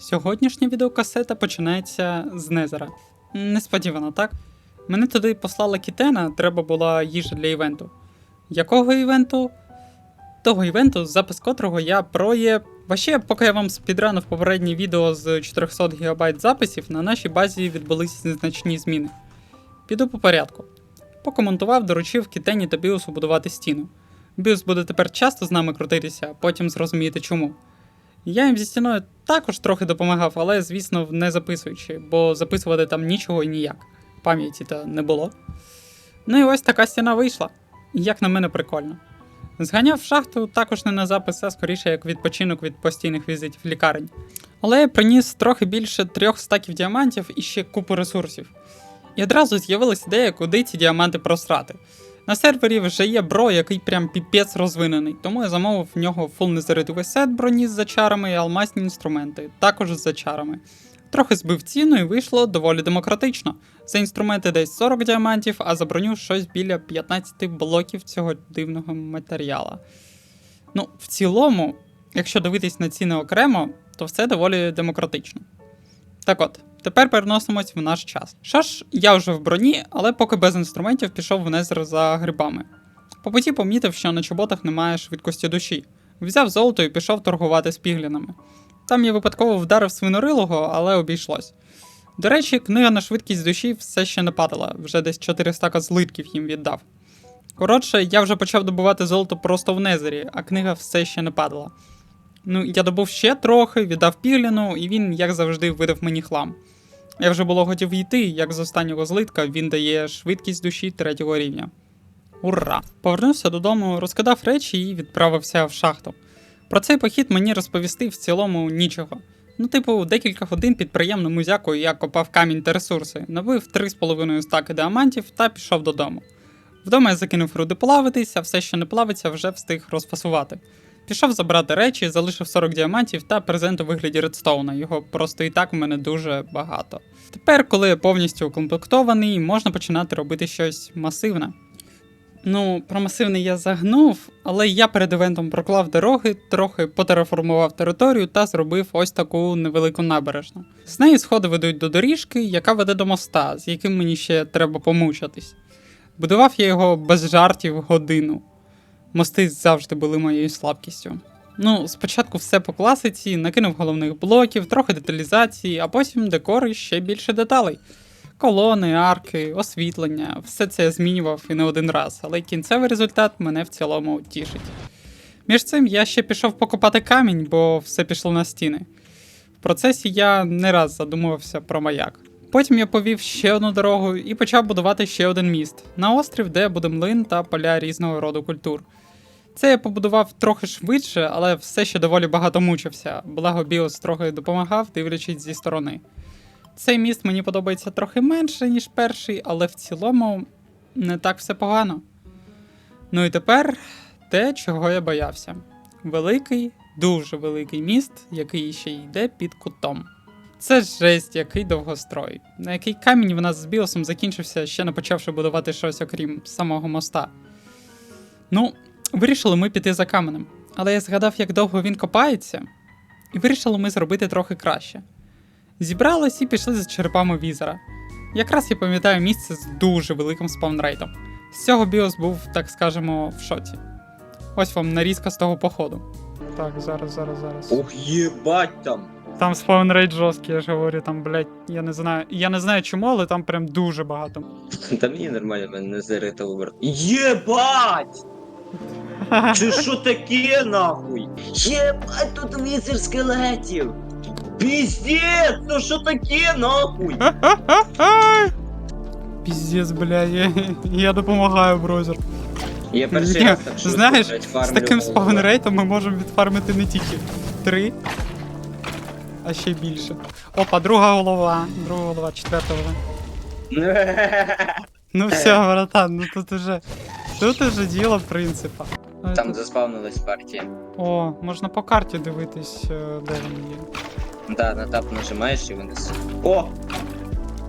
Сьогоднішня відеокасета починається з Незера. Несподівано, так? Мене туди послала Кітена, треба була їжа для івенту. Якого івенту? Того івенту, запис котрого я проє. Ваще, поки я вам спідранив попереднє відео з 400 ГБ записів, на нашій базі відбулись незначні зміни. Піду по порядку. Покоментував, доручив Кітені та Біусу будувати стіну. Біус буде тепер часто з нами крутитися, а потім зрозумієте чому. Я їм зі стіною також трохи допомагав, але, звісно, не записуючи, бо записувати там нічого і ніяк. Пам'яті та не було. Ну і ось така стіна вийшла. Як на мене прикольно. Зганяв шахту також не на запис, а скоріше як відпочинок від постійних візитів лікарень. Але я приніс трохи більше трьох стаків діамантів і ще купу ресурсів. І одразу з'явилась ідея, куди ці діаманти просрати. На сервері вже є бро, який прям піпець розвинений, тому я замовив в нього фул незаритовий сет броні з зачарами і алмазні інструменти, також з зачарами. Трохи збив ціну і вийшло доволі демократично. За інструменти десь 40 діамантів, а за броню щось біля 15 блоків цього дивного матеріала. Ну, в цілому, якщо дивитись на ціни окремо, то все доволі демократично. Так от, тепер переносимось в наш час. Що ж, я вже в броні, але поки без інструментів пішов в Незер за грибами. По путі помітив, що на чоботах немає швидкості душі. Взяв золото і пішов торгувати з піглінами. Там я випадково вдарив свинорилого, але обійшлось. До речі, книга на швидкість душі все ще не падала, вже десь 400 злитків їм віддав. Коротше, я вже почав добувати золото просто в Незері, а книга все ще не падала. Ну, я добув ще трохи, віддав пігліну, і він, як завжди, видав мені хлам. Я вже було хотів йти, як з останнього злитка він дає швидкість душі третього рівня. Ура! Повернувся додому, розкидав речі і відправився в шахту. Про цей похід мені розповісти в цілому нічого. Ну, типу, декілька годин під приємною музякою я копав камінь та ресурси, набив 3,5 стаки діамантів та пішов додому. Вдома я закинув руди плавитись, а все, що не плавиться, вже встиг розфасувати. Пішов забрати речі, залишив 40 діамантів та презент у вигляді редстоуна. Його просто і так у мене дуже багато. Тепер, коли я повністю укомплектований, можна починати робити щось масивне. Ну, про масивний я загнув, але я перед івентом проклав дороги, трохи потераформував територію та зробив ось таку невелику набережну. З неї сходи ведуть до доріжки, яка веде до моста, з яким мені ще треба помучатись. Будував я його без жартів годину. Мости завжди були моєю слабкістю. Ну, спочатку все по класиці, накинув головних блоків, трохи деталізації, а потім декор і ще більше деталей. Колони, арки, освітлення, все це я змінював і не один раз, але кінцевий результат мене в цілому тішить. Між цим я ще пішов покопати камінь, бо все пішло на стіни. В процесі я не раз задумувався про маяк. Потім я повів ще одну дорогу і почав будувати ще один міст на острів, де буде млин та поля різного роду культур. Це я побудував трохи швидше, але все ще доволі багато мучився, благо Біос трохи допомагав, дивлячись зі сторони. Цей міст мені подобається трохи менше, ніж перший, але в цілому не так все погано. Ну і тепер те, чого я боявся: великий, дуже великий міст, який ще йде під кутом. Це жесть, який довгострой. На який камінь в нас з Біосом закінчився, ще не почавши будувати щось окрім самого моста. Ну, вирішили ми піти за каменем. Але я згадав, як довго він копається, і вирішили ми зробити трохи краще. Зібрались і пішли за черепами візера. Якраз я пам'ятаю місце з дуже великим спаунрейтом. З цього біос був, так скажемо, в шоці. Ось вам нарізка з того походу. Так, зараз, зараз, зараз. Ух, єбать там. Там спаунрейт жорсткий, я ж говорю, там, блядь, я не знаю. Я не знаю чому, але там прям дуже багато. Та мені нормально, мене не зарита оберт. Єбать! Це що таке нахуй? Єбать, тут візер скелетів! Піздець, ну що таке нахуй? Піздець, бля, я, я допомагаю, брозер. Я перший раз так швидко, знаєш, блядь, З фармлю таким голову. спаунрейтом ми можемо відфармити не тільки три, а ще більше. Опа, друга голова, друга голова, четверта голова. Ну все, братан, ну тут уже. Тут уже діло принципа. Там заспавнилась партія. О, можна по карті дивитись, е, де він є. Да, на тап нажимаєш і вниз. О,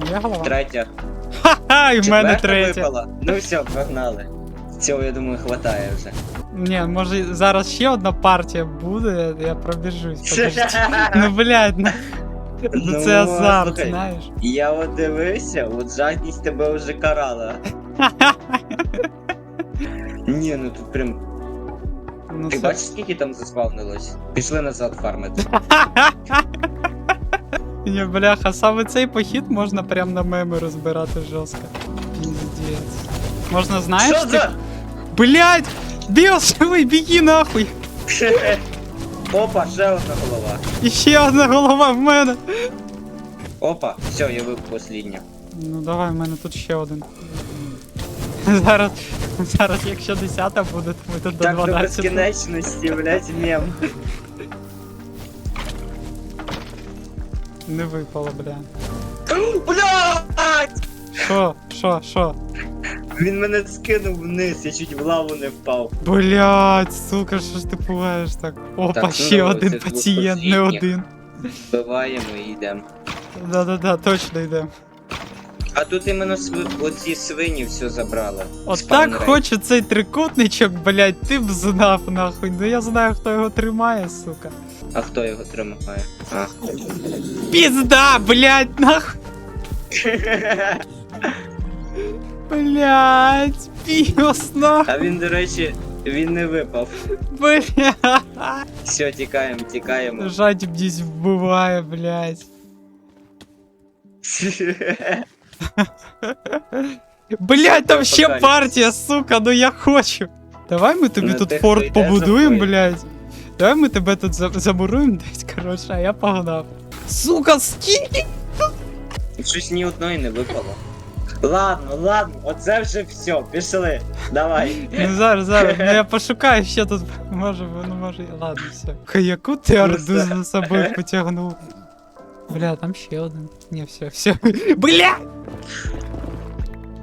Є голова? третя. Ха-ха, і в мене третя. випала. Ну все, погнали. Цього, я думаю, хватає вже. Ні, може зараз ще одна партія буде, я пробіжусь. Ну блядь, ну, Ну це азарт, слухай, знаєш. Я от дивився, от жадність тебе вже карала. Ні, ну тут прям. Ну, Ти це... бачиш, скільки там заспавнилось? Пішли назад фармити. Ні, бляха, саме цей похід можна прям на меми розбирати жорстко. Піздець. Можна, знаєш, Що тип... за? Блять! Біос, живий, біги нахуй! Опа, ще одна голова. І ще одна голова в мене. Опа, все, я випав останнє. Ну давай, в мене тут ще один. Зараз, зараз, якщо 10 буде, то ми тут до Так до 12. безкінечності, блять, мем. Не випало, бля. Блять! Що? Що? Що? Він мене скинув вниз, я чуть в лаву не впав. Блять, сука, що ж ти пугаєш так? Опа, Так, ну, ще давай, один це пацієнт, не один. Вбиваємо і йдемо. Да-да-да, точно йдемо. А тут іменно св... оці свині все забрали. От Спавн так хочу цей трикутничок, блять, ти б знав нахуй. Ну я знаю, хто його тримає, сука. А хто його тримає? А. Пізда, блять, нахуй. Блять, піс, нахуй. а він, до речі, він не випав. Блять. Все, тікаємо, тікаємо. Жадібність вбиває, блять. Блять, там ще партія, сука, ну я хочу. Давай ми тобі Ну, тут форт побудуємо, блять. Давай ми тебе тут за- замуруємо десь, коротше, а я погнав. Сука, скільки? Щось ні одної не випало. Ладно, ладно, оце вже все, пішли. Давай. Ну зараз, зараз, ну я пошукаю, що тут може, ну може, ладно, все. Яку ти орду все. за собою потягнув? Бля, там ще один. Ні, все, все. Бля!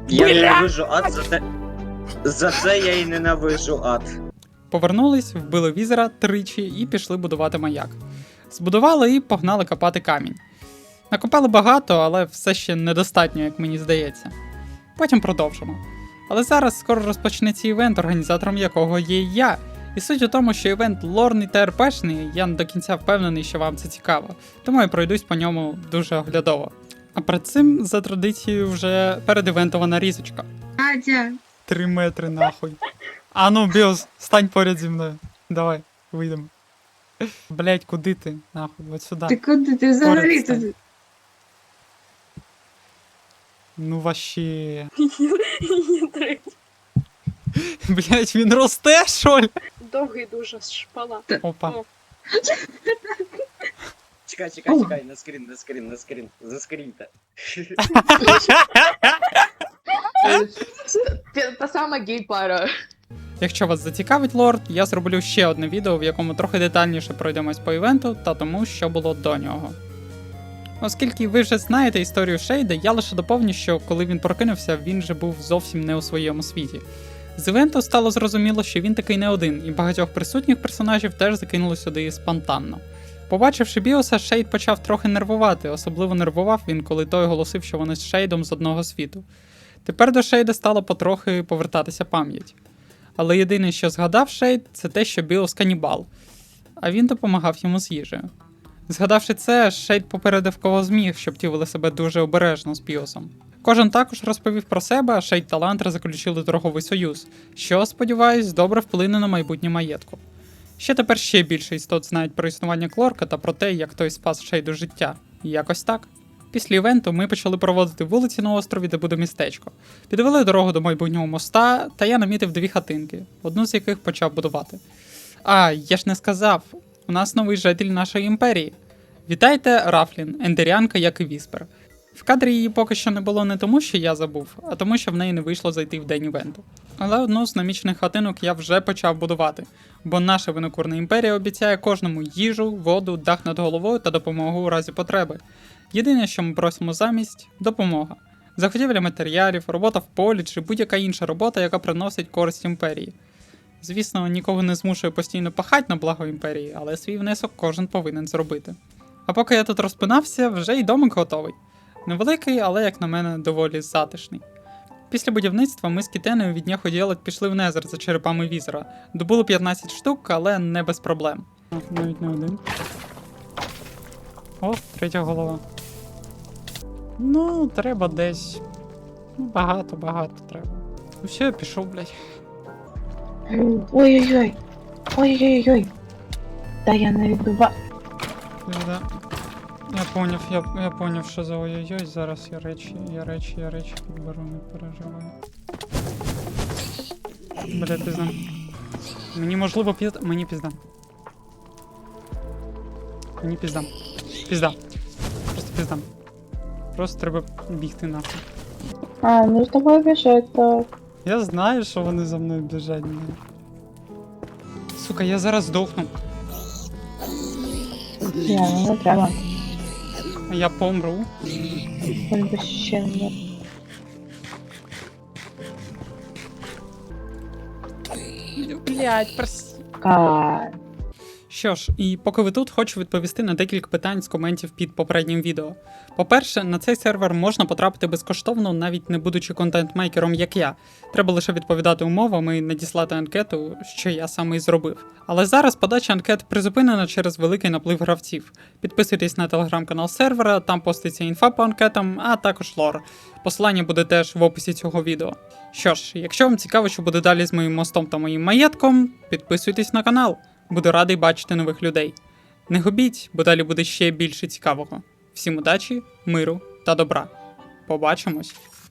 Я ненавижу ад за те. За це я і ненавижу ад. Повернулись, вбили візера тричі і пішли будувати маяк. Збудували і погнали копати камінь. Накопали багато, але все ще недостатньо, як мені здається. Потім продовжимо. Але зараз скоро розпочнеться івент, організатором якого є я. І суть у тому, що івент лорний та РПшний, я не до кінця впевнений, що вам це цікаво, тому я пройдусь по ньому дуже оглядово. А перед цим, за традицією, вже передівентована різочка. Катя, Три метри нахуй. А ну, Біос, стань поряд зі мною. Давай, вийдемо. Блять, куди ти? Нахуй, от сюди. ти куди ти взагалі Поряд стань. тут? Ну вообще. Блять, він росте, що ли? Довгий дуже шпала. Опа. Чекай, чекай, чекай, на скрін, на скрін, на скрін. Заскріньте. Це Та сама гей-пара. Якщо вас зацікавить лорд, я зроблю ще одне відео, в якому трохи детальніше пройдемось по івенту та тому, що було до нього. Оскільки ви вже знаєте історію Шейда, я лише доповню, що коли він прокинувся, він же був зовсім не у своєму світі. З івенту стало зрозуміло, що він такий не один, і багатьох присутніх персонажів теж закинули сюди спонтанно. Побачивши Біоса, Шейд почав трохи нервувати, особливо нервував він, коли той оголосив, що вони з Шейдом з одного світу. Тепер до Шейда стало потрохи повертатися пам'ять. Але єдине, що згадав Шейд, це те, що Біос канібал, а він допомагав йому з їжею. Згадавши це, Шейд попередив кого зміг, щоб ті вели себе дуже обережно з Біосом. Кожен також розповів про себе, а Шейд та Лантра заключили торговий союз, що, сподіваюсь, добре вплине на майбутнє маєтку. Ще тепер ще більше істот знають про існування Клорка та про те, як той спас Шейду життя. Якось так. Після івенту ми почали проводити вулиці на острові, де буде містечко. Підвели дорогу до майбутнього моста, та я намітив дві хатинки, одну з яких почав будувати. А, я ж не сказав, у нас новий житель нашої імперії. Вітайте, Рафлін, ендеріанка, як і Віспер. В кадрі її поки що не було не тому, що я забув, а тому, що в неї не вийшло зайти в день івенту. Але одну з намічених хатинок я вже почав будувати, бо наша винокурна імперія обіцяє кожному їжу, воду, дах над головою та допомогу у разі потреби. Єдине, що ми просимо замість допомога. Закупівля матеріалів, робота в полі чи будь-яка інша робота, яка приносить користь імперії. Звісно, нікого не змушує постійно пахати на благо імперії, але свій внесок кожен повинен зробити. А поки я тут розпинався, вже й домик готовий. Невеликий, але, як на мене, доволі затишний. Після будівництва ми з Кітеною від дня ходіли пішли в Незер за черепами візера. Добули 15 штук, але не без проблем. Навіть не один. О, третя голова. Ну, треба десь. Ну, багато, багато треба. Ну все, я пішов, блядь. Ой-ой-ой. Ой-ой-ой. Та я не відбива. Да. Я поняв, я, я поняв, що за ой-ой-ой. Зараз я речі, я речі, я речі підберу, не переживаю. Бля, пізда. Мені можливо пізда. Мені пізда. Мені пізда. Пізда. Просто пізда. Просто треба бігти нахуй. А, ну з тобою біжать, так. Я знаю, що вони за мною біжать. блін. Сука, я зараз здохну. Я, ну не треба. Я помру. Би ще не. Блять, прости. Ка. Що ж, і поки ви тут, хочу відповісти на декілька питань з коментів під попереднім відео. По-перше, на цей сервер можна потрапити безкоштовно, навіть не будучи контент-мейкером, як я. Треба лише відповідати умовам і надіслати анкету, що я саме і зробив. Але зараз подача анкет призупинена через великий наплив гравців. Підписуйтесь на телеграм-канал сервера, там поститься інфа по анкетам, а також лор. Посилання буде теж в описі цього відео. Що ж, якщо вам цікаво, що буде далі з моїм мостом та моїм маєтком, підписуйтесь на канал. Буду радий бачити нових людей. Не губіть, бо далі буде ще більше цікавого. Всім удачі, миру та добра. Побачимось!